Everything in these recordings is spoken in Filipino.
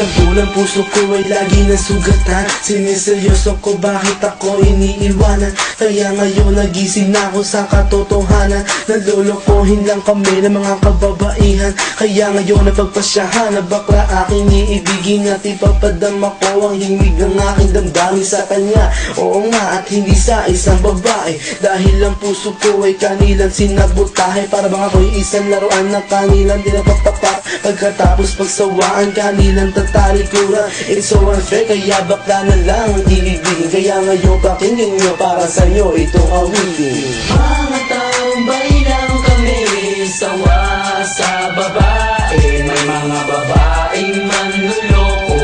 Sa bulan puso ko ay lagi nasugatan. Siniseryoso ko bakit ako iniiwanan. Kaya ngayon nagising na ako sa katotohanan. Nalolokohin lang kami ng mga kababaihan. Kaya ngayon napagpasyahan na bakla aking iibigin At ipapadama ko ang himig ng aking damdamin sa kanya. Oo nga hindi sa isang babae. Dahil ang puso ko ay kanilang sinabotahe. Para bang ako'y isang laruan na kanilang dinapagtapak Pagkatapos pagsawaan kanilang tatalikuran It's so unfair kaya bakla na lang ang iibigin Kaya ngayon pakinggan nyo para sa'yo itong awitin Mga tambay lang kami Sawa sa babae? May mga babaeng manluloko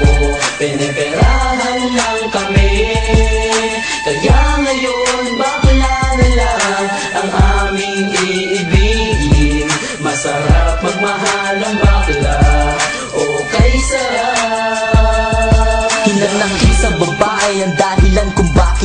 Piniperahan Masarap magmahal ang bakla Okay sarap Hinanang sa babae ang kung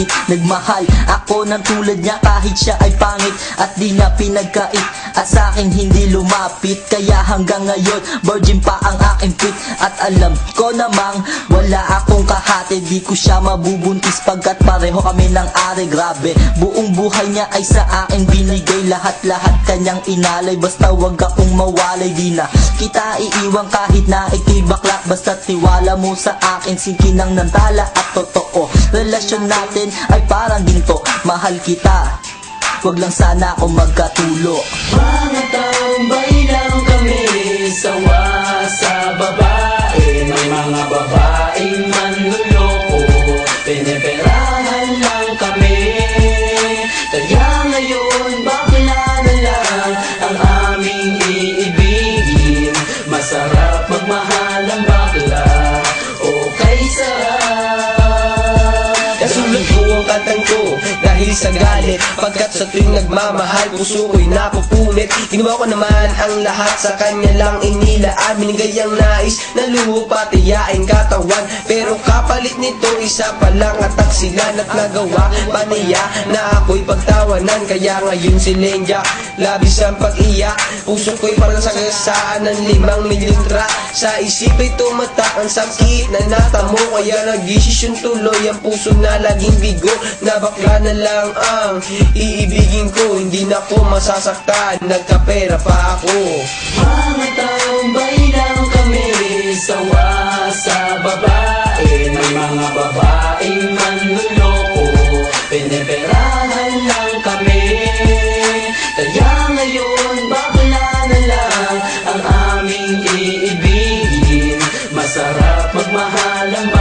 bakit nagmahal. Ako ng tulad niya kahit siya ay pangit At di niya pinagkait. At sa akin hindi lumapit Kaya hanggang ngayon virgin pa ang aking fit At alam ko namang wala akong kahati Di ko siya mabubuntis pagkat pareho kami ng ari. Grabe, buong buhay niya ay sa akin binigay. Lahat-lahat kanyang inalay Basta wag akong mawalay. Di na kita iiwan kahit na ikay bakla. Basta tiwala mo sa akin Sinkinang ng tala at totoo. Relasyon natin ay parang ginto. Mahal kita. Wag lang sana ako magkatulo. Mga tambay lang kami Sawa sa babae. May mga babaeng manluloko Piniperahan lang kami. Kaya ngayon bakla na lang Ang aming iibigin. Masarap magmahal ang bakla Okay sarap dahil sa galit Pagkat sa tuwing nagmamahal puso ko'y napupunit. Ginawa ko naman ang lahat sa kanya lang inilaan. Binigay ang nais na lupa tiyain katawan. Pero kapalit nito isa pa lang atak sila At nagawa. Pa niya na ako'y pagtawanan Kaya ngayon si Lenja labis ang pag-iyak Puso ko'y parang sagasaan ng limang milyontra Sa isip ay tumatak ang sakit na natamo. Kaya nagdesisyon tuloy ang puso na laging bigo. Na bakla na lang ang iibigin ko. Hindi na ko masasaktan, nagkapera pa ako. Mga tambay lang kami Sawa sa babae. May mga babaeng Masarap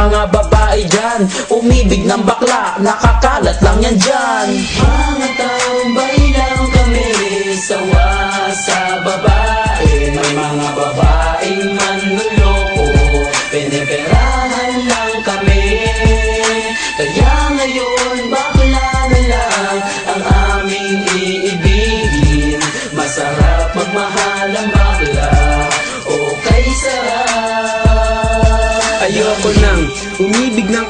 mga babae dyan. Umibig ng bakla, nakakalat lang yan dyan. Mga tambay lang kami Sawa sa babae. May mga babaeng manluloko Piniperahan umibig ng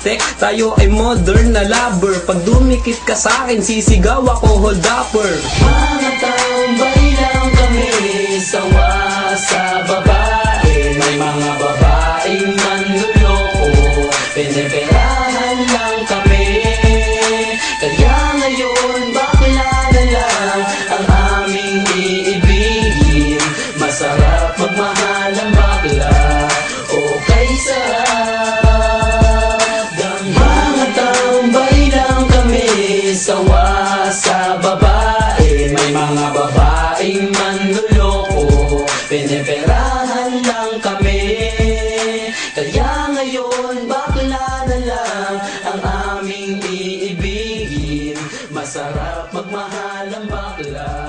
high-tech tayo ay modern na lover. Pag dumikit ka sa akin sisigaw ako hold upper. Mga tambay lang kami Sawa sa babae May mga babaeng manluloko Piniperahan lang kami. Kaya ngayon bakla na lang Ang aming iibigin. Masarap magmahal ang bakla.